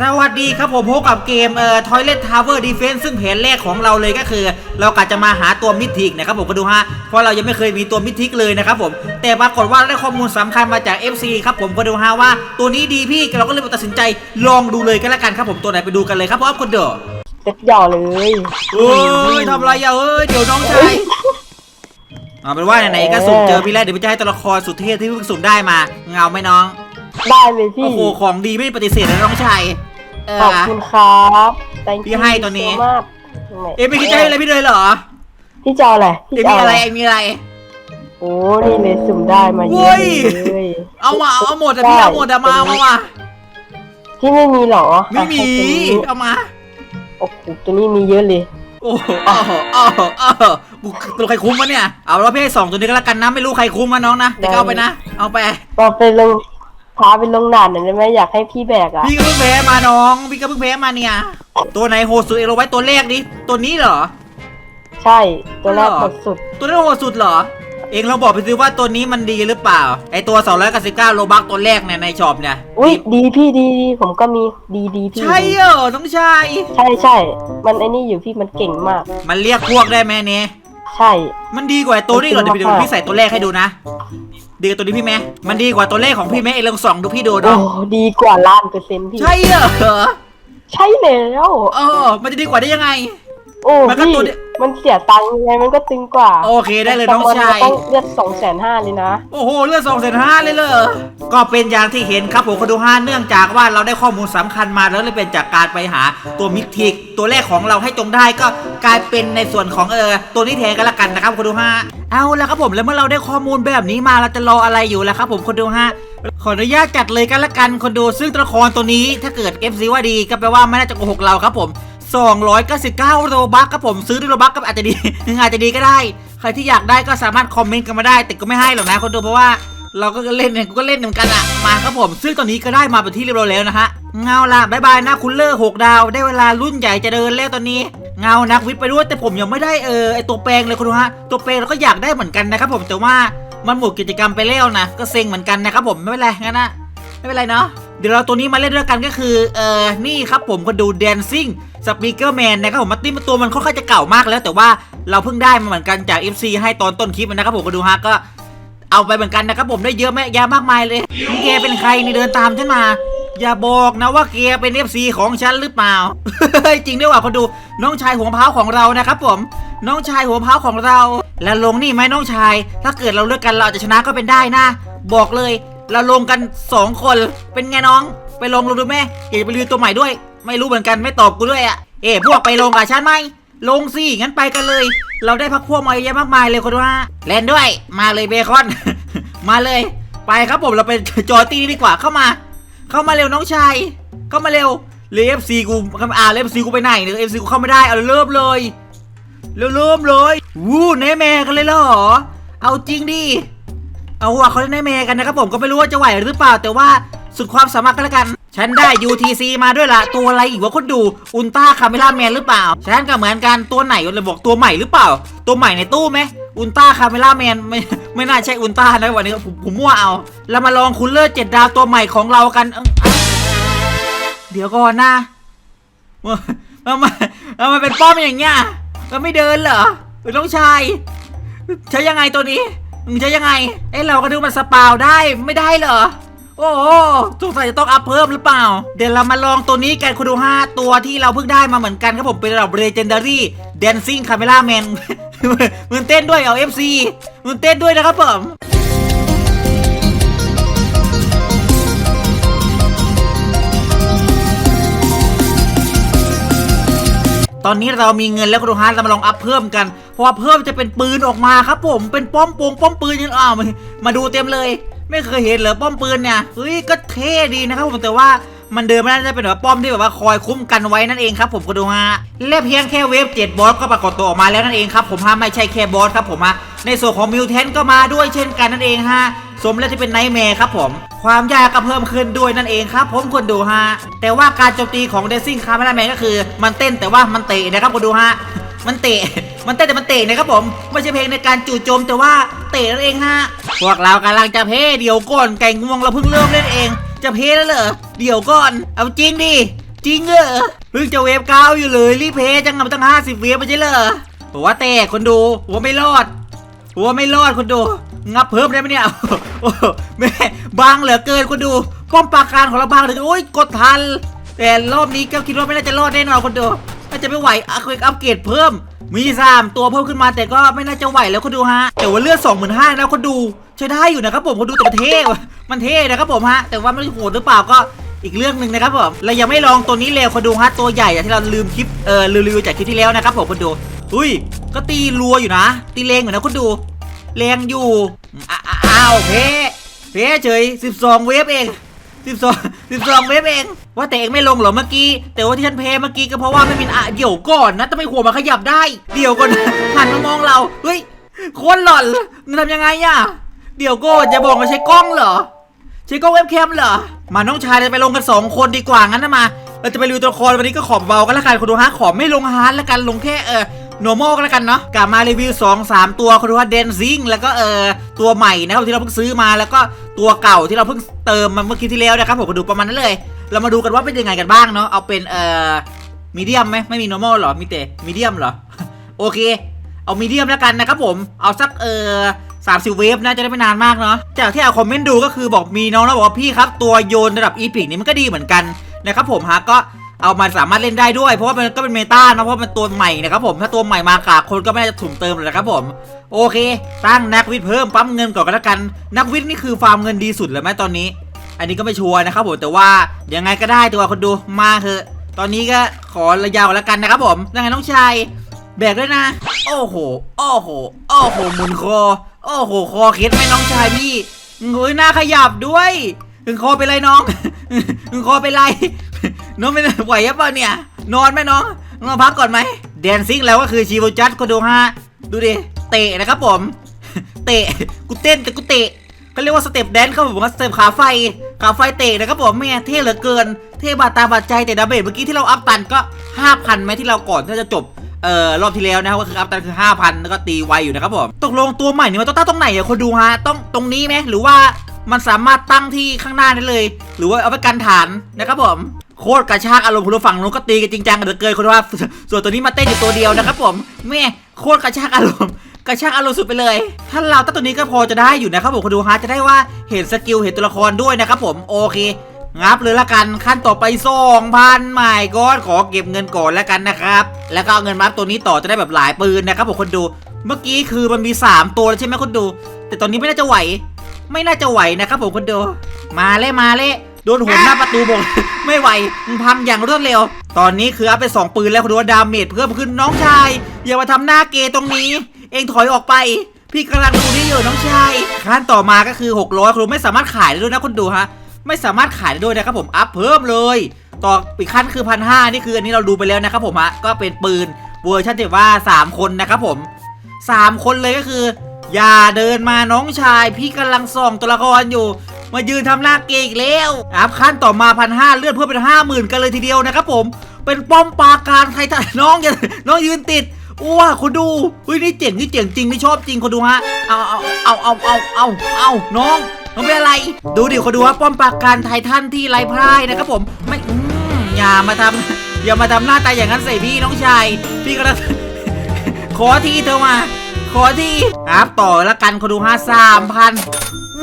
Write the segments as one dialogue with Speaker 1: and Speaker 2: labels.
Speaker 1: สวัสดีครับผมพบกับเกมเอ่อ Toilet Tower Defense ซึ่งแผนแรกของเราเลยก็คือ เรากะจะมาหาตัวมิทิกนะครับผมก็ดูฮะเพราะเรายังไม่เคยมีตัวมิทิกเลยนะครับผมแต่ปรากฏว่าได้ข้อมูลสำคัญมาจาก FC ครับผมก็ดูฮะว่าตัวนี้ดีพี่เราก็เลยตัดสินใจลองดูเลยก็แล้วกันครับผมตัวไหนไปดูกันเลยครับพร้อมคนเดอ
Speaker 2: เซ็ตหย่อเลย
Speaker 1: เอ้ยทำอะไรอะเอ้ยเดี๋ยวน้องชายเอาเป็นว่าไหนๆก็สุ่มเจอพี่แล้วเดี๋ยวพี่จะให้ตัวละครสุดเท่ที่เพิ่งสุ่มได้มาเงาไหมน้อง
Speaker 2: ได้เลยพี่
Speaker 1: โอ้โหของดีไม่ปฏิเสธเลยน้องชาย เอ
Speaker 2: ขอบ
Speaker 1: อ
Speaker 2: คุณครับ thank
Speaker 1: พี่
Speaker 2: you
Speaker 1: ให้ตัวนี้
Speaker 2: so much
Speaker 1: เอ็มไม่คิดจะให้อะไรพี่เลยเหรอ
Speaker 2: พี่จะเอาอะไรพี่
Speaker 1: เอ็ม
Speaker 2: จะ
Speaker 1: มี
Speaker 2: เอา
Speaker 1: อะ
Speaker 2: อะไรไร
Speaker 1: เอ็มมีอะไร
Speaker 2: โอ้นี่เลยสุ่มได้มาเย
Speaker 1: เว้
Speaker 2: อะ
Speaker 1: ย
Speaker 2: เลย
Speaker 1: เอามาเอาหมดอะพี่เอาหมดอะมาเอามามา
Speaker 2: พี่ไม่มีเหรอ
Speaker 1: ไม่มี
Speaker 2: อะตัวนี้
Speaker 1: เอามา
Speaker 2: โอ้โหตัวนี้มีเยอะเลย
Speaker 1: โอ้โหโอ้โหโอ้โหโอ้โหกูตัวใครคุ้มวะเนี่ย เอาแล้วพี่ให้สองตัวนี้ก็แล้วกันนะ ไม่รู้ใครคุ้มมาน้องนะ แต่ก็เอาไปนะ เอาไป
Speaker 2: ก็ไปลง พาไปลงด่านหน่อยได้ไหมอยากให้พี่แบกอะ
Speaker 1: พี่ก็เพิ่งแพ้มาน้องพี่ก็เพิ่งแพ้มาเนี่ย ตัวไหนโหดสุดเอโรไว้ตัวแรกดิตัวนี้เหรอ
Speaker 2: ใช่ตัวแรก
Speaker 1: เหรอ
Speaker 2: กดสุด
Speaker 1: ตัวนี้โหดสุดเหรอ เองเราบอกไปซิว่าตัวนี้มันดีหรือเปล่า ไอตัว 299โลบักตัวแรกเนี่ยในช็อปเนี่ย
Speaker 2: อุ้ยดีพี่ดีดีผมก็มีดีดีพี่
Speaker 1: ใช่เหรอน้องชาย
Speaker 2: ใช่ใช่มันไอ้นี่อยู่พี่มันเก่งมาก
Speaker 1: มันเรียกพวกได้ไหมเนี่ย
Speaker 2: ใช่
Speaker 1: มันดีกว่าไอ้ตัวนี้เหรอเดี๋ยวพี่ดู
Speaker 2: มากๆ
Speaker 1: พี่ใส่ตัวแรกให้ดูนะ ดีกว่าตัวนี้พี่แม่มันดีกว่าตัวเลขของพี่แม่เองลองส่องดูพี่ดู
Speaker 2: โอ้
Speaker 1: เนาะ
Speaker 2: ดีกว่าล้านเปอร์เซ็นต์พี่
Speaker 1: ใช่เหรอ
Speaker 2: ใช่แล้ว
Speaker 1: เออ มันจะดีกว่าได้ยังไง
Speaker 2: โอ้
Speaker 1: มันก็
Speaker 2: พี่
Speaker 1: ตัวเดียว
Speaker 2: มันเสียตังค์ยังไงมันก็ตึงกว่า
Speaker 1: โอเคได้เลยน้องชาย
Speaker 2: แต่มันต้องเลือดสองแสนห้าเลยนะ
Speaker 1: โอ้โหเลือดสองแสนห้าเลยเหรอ ก็เป็นอย่างที่เห็นครับผมคดูห้าเนื่องจากว่าเราได้ข้อมูลสำคัญมาแล้วเลยเป็นจากการไปหาตัวมิกทิก ตัวแรกของเราให้จงได้ก็กลายเป็นในส่วนของเออตัวนี้แทนกันละกันนะครับคดูห้าเอาแล้วครับผมแล้วเมื่อเราได้ข้อมูลแบบนี้มาเราจะรออะไรอยู่ล่ะครับผมคดูห้าขออนุญาตจัดเลยกันละกันคนดูซึ่งตัวละครตัวนี้ถ้าเกิด FC ว่าดีก็แปลว่าไม่น่าจะโกหกเราครับผม 299โรบัคครับผมซื้อด้วยโรบัคก็อาจจะดีอาจจะดีก็ได้ ใครที่อยากได้ก็สามารถคอมเมนต์กันมาได้ แต่ก็ไม่ให้หรอกนะคนดูเพราะว่าเราก็เล่นเนี่ยกูก็เล่นเหมือนกันอะมาครับผม ซึ่งตอนนี้ก็ได้มาเป็นที่เรียบร้อยแล้วนะฮะ เงาละบายบายนะคุณเลอร์หกดาว ได้เวลารุ่นใหญ่จะเดินแล้วตอนนี้ เงานักวิทย์ไปด้วยแต่ผมยังไม่ได้เออไอตัวแปลงเลยคุณดูฮะ ตัวแปลงเราก็อยากได้เหมือนกันนะครับผมแต่ว่ามันหมดกิจกรรมไปแล้วนะ ก็เซ็งเหมือนกันนะครับผมไม่เป็นไรงั้นนะไม่เป็นไรเนาะเดี๋ยวเราตัวนี้มาเล่นด้วยกันก็คือเออนี่ครับผมก็ดู Dancing Speaker Man นะครับผมมาติ้มตัวมันค่อนข้างจะเก่ามากแล้ว แต่ว่าเราเพิ่งได้มาเหมือนกันจาก FC ให้ตอนต้นคลิปนะครับผมก็ดูฮะก็เอาไปเหมือนกันนะครับผมได้เยอะแม่ยามากมายเลยนี่แกเป็นใครนี่เดินตามฉันมา อย่าบอกนะว่าแกเป็น FC ของฉันหรือเปล่า จริงด้วยว่ะคนดูน้องชายหัวเท้าของเรานะครับผม น้องชายหัวเท้าของเรา แล้วลงนี่ไหมน้องชาย ถ้าเกิดเราเลือกกันเราจะชนะก็เป็นได้นะ บอกเลย เราลงกัน 2 คนเป็นไงน้อง ไปลงลงดูแม่อยากจะไปรีวิวตัวใหม่ด้วย ไม่รู้เหมือนกันไม่ตอบกูด้วยอะ่ะ เอ๊พวกไปลงกับฉันไหม ลงสิ งั้นไปกันเลย เราได้พักพวกมาเยอะแยมากมายเลยคนว่าเล่นด้วย มาเลยเบคอน มาเลย ไปครับผมเราเป็นจอตีดีกว่าเข้ามา เข้ามาเร็วน้องชาย เข้ามาเร็วเลยเอฟซีกูอ่าเอฟซีกูไปไหนเนี่ยเอฟซีกูเข้าไม่ได้ เอาเริ่มเลยเริ่มเริ่มเลยวู้เนแมกันเลยเหรอ เอาจริงดิ เอาว่ะเขาเล่นในเมกันนะครับผมก็ไม่รู้ว่าจะไหวหรือเปล่า แต่ว่าสุดความสามารถก็แล้วกัน ฉันได้ UTC มาด้วยล่ะตัวอะไรอีกวะคนดูอุลตร้าคาเมล่าแมนหรือเปล่า ฉันก็เหมือนกันตัวไหนเลยบอกตัวใหม่หรือเปล่า ตัวใหม่ในตู้ไหมอุลตร้าคาเมล่าแมนไม่ไม่น่าใช่อุลตร้านะวันนี้ผมผมมั่วเอาเรามาลองคูลเลอร์เจ็ดดาวตัวใหม่ของเรากันเเดี๋ยวก่อนนะมันมันมันมันเป็นป้อมอย่างเงี้ยมันไม่เดินเหรอน้องชายใช้ยังไงตัวนี้มึงใช้ยังไงเอ้เราก็ดูมันสปาวได้ไม่ได้เหรอ โอ้สงสัยจะต้องอัพเพิ่มหรือเปล่า เดี๋ยวเรามาลองตัวนี้กันคุณดูห้าตัวที่เราเพิ่งได้มาเหมือนกันครับผมเป็นระดับ Legendary Dancing Camera Man มึงเต้นด้วยเอา FC มึงเต้นด้วยนะครับผมตอนนี้เรามีเงินแล้วคุณดูฮะเรามาลองอัพเพิ่มกันเพราะเพิ่มจะเป็นปืนออกมาครับผมเป็นป้อมปงป้อมปืนยังอ้าวมามาดูเต็มเลย ไม่เคยเห็นเหรอป้อมปืนเนี่ยเฮ้ยก็เท่ดีนะครับผมแต่ว่ามันเดินไม่ได้จะเป็นแบบป้อมที่แบบว่าคอยคุ้มกันไว้นั่นเองครับผมก็ดูฮะและเพียงแค่เวฟเจ็ดบอสก็ปรากฏตัวออกมาแล้วนั่นเองครับผมฮะไม่ใช่แค่บอสครับผมฮะในส่วนของมิวเทนก็มาด้วยเช่นกันนั่นเองฮะสมแล้วที่เป็นไนท์แมร์ครับผม ความยากก็เพิ่มขึ้นด้วยนั่นเองครับ ผมคนดูฮะแต่ว่าการโจมตีของเดซิ่งคาร์มาแมนก็คือ มันเต้นแต่ว่ามันเตะนะครับคนดูฮะ มันเตะ มันเต้นแต่มันเตะนะครับผมไม่ใช่เพลงในการจู่โจมแต่ว่าเตะนั่นเองฮะพวกเรากำลังจะเพ่เดี๋ยวก่อนไก่งวงเราเพิ่งเริ่มเล่นเอง จะเพ่แล้วเหรอเดี๋ยวก่อน เอาจริงดิจริงเหรอเพิ่งจะเวฟเก้าอยู่เลยรีเพย์จังกับตั้งห้าสิบเวฟไม่ใช่เหรอผมว่าแต่คนดูผมว่าไม่รอดผมว่าไม่รอดคนดูงับเพิ่มได้ไหมเนี่ยโอ้แม่บางเหลือเกินคนดูป้อมปราการของเราบางเหลือโอ้ยกดทัน แต่รอบนี้ก็คิดว่าไม่น่าจะรอดแน่นอนคนดู น่าจะไม่ไหวอัพอัพเกรดเพิ่ม มีสามตัวเพิ่มขึ้นมาแต่ก็ไม่น่าจะไหวแล้วคนดูฮะ แต่ว่าเลือดสองหมื่นห้าแล้วคนดูใช้ได้อยู่นะครับผมคนดูแต่มันเท่มันเท่นะครับผมฮะ แต่ว่าไม่รู้โหดหรือเปล่าก็อีกเรื่องหนึ่งนะครับผมเรายังไม่ลองตัวนี้เลยคนดูฮะตัวใหญ่ที่เราลืมคลิปเออรีวิวจากคลิปที่แล้วนะครับผมคนดูอุ้ย ก็ตีรัวอยู่นะ ตีแรงอยู่นะคนดูแรงอยู่อ้าวเพเพเฉย 12 เวฟเอง สิบสองสิบสองเวฟเอง ว่าแต่เองไม่ลงเหรอเมื่อกี้ แต่ว่าที่ฉันเพเมื่อกี้ก็เพราะว่าไม่มีอะเดี๋ยวก่อนนะทำไมหัวมันขยับได้ เดี๋ยวก่อนหันมามองเรา เฮ้ยโคนหล่อนมันทำยังไงอะ เดี๋ยวก่อนจะบอกว่าใช้กล้องเหรอ ใช้กล้องเว็บแคมเหรอ มาน้องชายเราไปลงกันสองคนดีกว่างั้นนะมา เราจะไปรีวิวตัวละครวันนี้ก็ขอเบากันละกันคนดูฮะขอไม่ลงฮาร์ดละกันลงแค่เออ normal กันละกันเนาะกลับมารีวิว 2 3 ตัวคนดูว่าเดนซิงแล้วก็เออตัวใหม่นะครับที่เราเพิ่งซื้อมาแล้วก็ตัวเก่าที่เราเพิ่งเติมมาเมื่อกี้ที่แล้วนะครับผมก็ดูประมาณนั้นเลย เรามาดูกันว่าเป็นยังไงกันบ้างเนาะเอาเป็นเอ่อมีเดียมไหมไม่มี normal หรอมีแต่มีเดียมเหรอโอเค เอามีเดียมแล้วกันนะครับผมเอาสักเออสามสิบเวฟนะจะได้ไม่นานมากเนาะจากที่เอาคอมเมนต์ดูก็คือบอกมีน้องแล้วบอกว่าพี่ครับ ตัวโยนระดับอีพิกนี่มันก็ดีเหมือนกันนะครับผมฮะก็ เอามาสามารถเล่นได้ด้วย เพราะว่ามันก็เป็นเมตานะเพราะมันตัวใหม่นะครับผมถ้าตัวใหม่มากาคนก็ไม่จะถุ่มเติมเลยนะครับผม โอเค ตั้งนักวิทย์เพิ่มปั๊มเงินก่อนก็แล้วกัน นักวิทย์นี่คือฟาร์มเงินดีสุดเลยไหมตอนนี้ อันนี้ก็ไม่ชัวร์นะครับผมแต่ว่ายังไงก็ได้ตัวคนดูมาเถอะ ตอนนี้ก็ขอระยาวแล้วกันนะครับผมยังไงน้องชายแบกด้วยนะ โอ้โห โอ้โห โอ้โหหมุนคอ โอ้โห คอเคล็ดไหมน้องชายพี่เงยหน้าขยับด้วยถึงคอเป็นไรน้องถึงคอเป็นไร น้องเป็นไหวหรือเปล่าเนี่ย นอนไหมน้องนอนพักก่อนไหมแดนซิ่งแล้วก็คือชีโวจัดก็ดูฮะดูดิเตะนะครับผม เตะกูเต้นแต่กูเตะเขาเรียกว่าสเต็ปแดนครับผมว่าสเต็ปขาไฟขาไฟเตะนะครับผมแม่เท่เหลือเกิน เท่บาดตาบาดใจแต่ดาเมจเมื่อกี้ที่เราอัพตันก็ 5,000ไหมที่เราก่อนที่จะจบเอ่อรอบที่แล้วนะครับก็คืออัพตันคือ 5,000 แล้วก็ตีไวอยู่นะครับผมตกลงตัวใหม่นี่มันต้องตั้งตรงไหนอะคนดูฮะต้องตรงนี้ไหมหรือว่ามันสามารถตั้งที่ข้างหน้าได้เลย หรือว่าเอาไปกันฐานนะครับผม โคตรกระชากอารมณ์คุณผู้ฟังนู้นก็ตีกันจริงจังกันเหลือเกินคนดูว่า ส่วนตัวนี้มาเต้นอยู่ตัวเดียวนะครับผมแม่โคตรกระชากอารมณ์กระชากอารมณ์สุดไปเลย ถ้าเราตั้งตัวนี้ก็พอจะได้อยู่นะครับผมคนดูฮะจะได้ว่าเห็นสกิลเห็นตัวละครด้วยนะครับผมโอเคงับเลยละกันขั้นต่อไป2,000ใหม่ก้อนขอเก็บเงินก่อนแล้วกันนะครับ แล้วก็เอาเงินมาตัวนี้ต่อจะได้แบบหลายปืนนะครับผมคนดู เมื่อกี้คือมันมี 3 ตัวใช่ไหมคนดู แต่ตอนนี้ไม่น่าจะไหว ไม่น่าจะไหวนะครับผมคนดู มาเล่มาเล่ โดนหัวหน้าประตูบอกไม่ไหวมึงพังอย่างรวดเร็ว ตอนนี้คืออัพไปสองปืนแล้วคุณดูว่าดาเมจเพิ่มขึ้นน้องชาย อย่ามาทำหน้าเกยตรงนี้ เองถอยออกไป พี่กำลังดูนี่อยู่น้องชายขั้นต่อมาก็คือ 600คุณดูไม่สามารถขายได้ด้วยนะคุณดูฮะไม่สามารถขายได้ด้วยนะครับผมอัพเพิ่มเลยต่ออีกขั้นคือพันห้านี่คืออันนี้เราดูไปแล้วนะครับผมฮะก็เป็นปืนเวอร์ชันที่ว่า 3 คนนะครับผม 3 คนเลยก็คือ อย่าเดินมาน้องชาย พี่กำลังส่องตัวละครอยู่ มายืนทำหน้าเกย์อีกแล้วอัพขั้นต่อมาพันห้าเลื่อนเพิ่มเป็นห้าหมื่นกันเลยทีเดียวนะครับผม เป็นป้อมปราการใครถ่ายน้องอย่าน้องยืนติดว้าคุณดูเฮ้ยนี่เจ๋งนี่เจ๋งจริงนี่ชอบจริงคุณดูฮะเอาเอาเอาเอาเอาเอาเอาน้องน้องเป็นอะไร ดูดิคุณดูว่าป้อมปราการไททันที่ไร้พ่ายนะครับผมไม่อย่ามาทำอย่ามาทำหน้าตาอย่างนั้นใส่พี่น้องชายพี่กำลังขอที่เธอมาขอที่อัพต่อแล้วกันเขาดูห้าสามพัน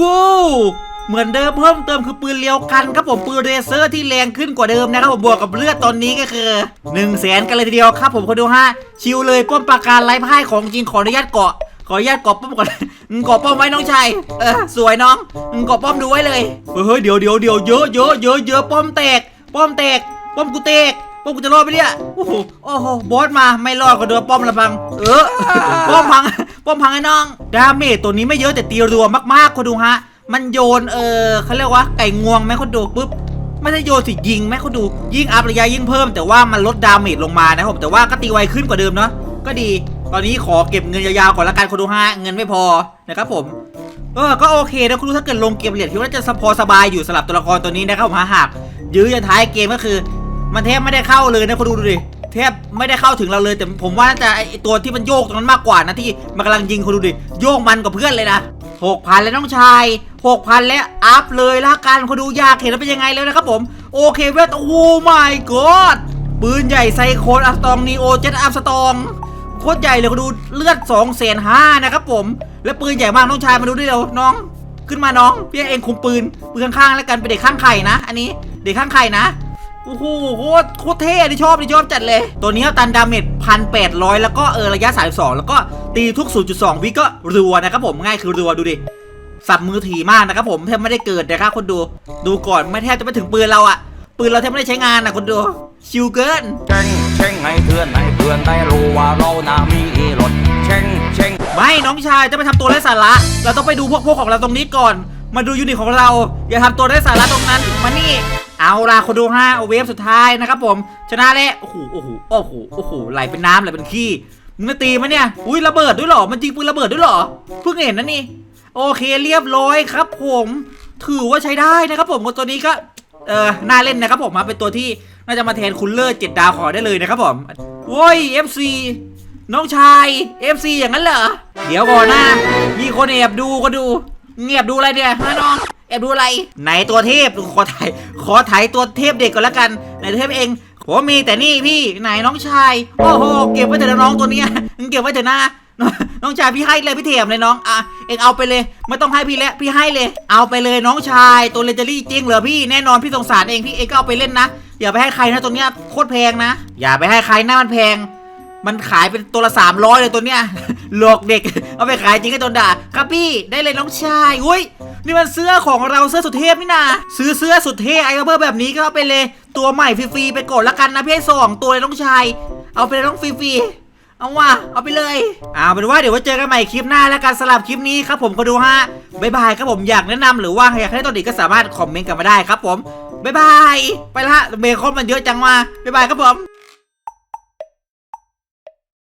Speaker 1: ว้าว เหมือนเดิมเพิ่มเติมคือปืนเลียวกันครับผมปืนเรเซอร์ที่แรงขึ้นกว่าเดิมนะครับผมบวกกับเลือดตอนนี้ก็คือ1นึ่งแสนกันเลยทีเดียวครับผมเขาดูฮะชิวเลยป้อมปราการไร้พ่ายของจริงขออนุญาตเกาะขออนุญาตเกาะป้อมก่อนเกาะป้อมไว้น้องชาย เออสวยน้องเกาะป้อมดูไว้เลย เฮ้ยเดี๋ยวเดี๋ยวเดี๋ยวเยอะเยอะเยอะเยอะป้อมแตก ป้อมแตก ป้อมกูแตก ป้อมกูจะรอดไหมเนี่ยโอ้โห โอ้โห บอสมาไม่รอดก็เดือป้อมละพัง เออ ป้อมพัง ป้อมพังไอ้น้อง ดาเมจตัวนี้ไม่เยอะแต่ตีรัวมากๆคนดูฮะ มันโยนเออเขาเรียกว่าไก่งวงไหมคนดูปุ๊บไม่ใช่โยนสิยิงไหมคนดูยิ่งอัพระยะยิ่งเพิ่ม แต่ว่ามันลดดาเมจลงมานะครับผมแต่ว่าก็ตีไวขึ้นกว่าเดิมเนาะก็ดี ตอนนี้ขอเก็บเงินยาวๆก่อนละกันคนดูฮะเงินไม่พอนะครับผมเออก็โอเคนะคุณดูถ้าเกิดลงเกมเหรียญคิดว่าจะพอสบายอยู่สำหรับตัวละครตัวนี้นะครับผมหากยื้อจนท้ายเกมก็คือ มันแทบไม่ได้เข้าเลยนะคุณดูดูดิแทบไม่ได้เข้าถึงเราเลยแต่ผมว่าน่าจะไอตัวที่มันโยกตรงนั้นมากกว่านะที่มันกำลังยิงคุณดูดิโยกมันกับเพื่อนเลยนะ หกพันแล้วน้องชายหกพันแล้วอัพเลยละกันคุณดูอยากเห็นแล้วเป็นยังไงแล้วนะครับผม โอเคเวทโอ้ my god ปืนใหญ่ไซโคนอัสตองนีโอเจ็ตอัพสตองโคตรใหญ่เลยคุณดูเลือด2องแสนห้านะครับผม และปืนใหญ่มากน้องชายมาดูดิเร็วน้อง ขึ้นมาน้องพี่เองคุมปืนปืนข้างๆแล้วกันเป็นเด็กข้างไข่นะ อันนี้เด็กข้างไข่นะโอ้โหโคตรโคตรเท่ที่ชอบที่ชอบจัดเลย ตัวนี้ตันดาเมจพันแปดร้อยแล้วก็เออระยะ32แล้วก็ ตีทุก 0.2 วิก็รัวนะครับผมง่ายคือรัวดูดิสับมือถี่มากนะครับผมแทบไม่ได้เกิดนะครับคนดู ดูก่อนไม่แทบจะไม่ถึงปืนเราอะปืนเราแทบไม่ได้ใช้งานนะคนดูชิวเกิน
Speaker 3: เช่งเช่งให้เพื่อนให้เพื่อนได้รู้ว่าเรานามีรถเช่งเช่ง
Speaker 1: ไม่น้องชายจะไปทำตัวไร้สาระ เราต้องไปดูพวกพวกของเราตรงนี้ก่อน มาดูยูนิตของเรา อย่าทำตัวไร้สาระตรงนั้นมานี่เอาล่ะคนดูห้าเวฟสุดท้ายนะครับผมชนะแล้วโอ้โหโอ้โหโอ้โหโอ้โหไหลเป็นน้ำไหลเป็นขี้ มึงจะตีมันเนี่ย อุ้ยระเบิดด้วยหรอ มันจริงปืนระเบิดด้วยหรอ เพิ่งเห็นนะนี่ โอเคเรียบร้อยครับ ผม ถือว่าใช้ได้นะครับผมตัวนี้ก็เออน่าเล่นนะครับผมมาเป็นตัวที่น่าจะมาแทนคุณเลิศเจ็ดดาวขอได้เลยนะครับผมโว้ย FC น้องชาย FC อย่างนั้นเหรอ เดี๋ยวก่อนนะ มีคนแอบดูก็ดู เงียบดูอะไรเนี่ยฮะน้องแอบดูอะไร ไหนตัวเทพขอถ่ายขอถ่ายตัวเทพเด็กก่อนละกันไหนเทพเอง ผมมีแต่นี่พี่ไหนน้องชาย โอ้โห เก็บไว้เถอะนะน้องตัวเนี้ยเก็บไว้เถอะนะน้องชายพี่ให้เลยพี่เถียมเลยน้องอะเอ็งเอาไปเลย ไม่ต้องให้พี่แล้วพี่ให้เลย เอาไปเลยน้องชายตัวเลนเจอรี่จริงเหรอพี่แน่นอนพี่สงสารเองพี่เอ็งก็เอาไปเล่นนะอย่าไปให้ใครนะตัวเนี้ยโคตรแพงนะ อย่าไปให้ใครหน้ามันแพง มันขายเป็นตัวละสามร้อยเลยตัวเนี้ยหลอกเด็ก เอาไปขายจริงก็โดนด่าครับพี่ได้เลยน้องชายอุ้ยนี่มันเสื้อของเราเสื้อสุดเทพนี่นาซื้อเสื้อสุดเทพไอ้เบอร์แบบนี้ก็เอาไปเลยตัวใหม่ฟรีๆไปกดละกันนะพี่ให้สองตัวเลยน้องชาย เอาไปเลยน้องฟรีๆเอาว่ะเอาไปเลยเอาเป็นว่าเดี๋ยวไว้เจอกันใหม่คลิปหน้าแล้วกันสำหรับคลิปนี้ครับผมก็ดูฮะบ๊ายบายครับผมอยากแนะนำหรือว่าอยากให้ตัวดีก็สามารถคอมเมนต์กันมาได้ครับผมบ๊ายบายไปละเบคอนมันเยอะจังว่าบ๊ายบายครับผม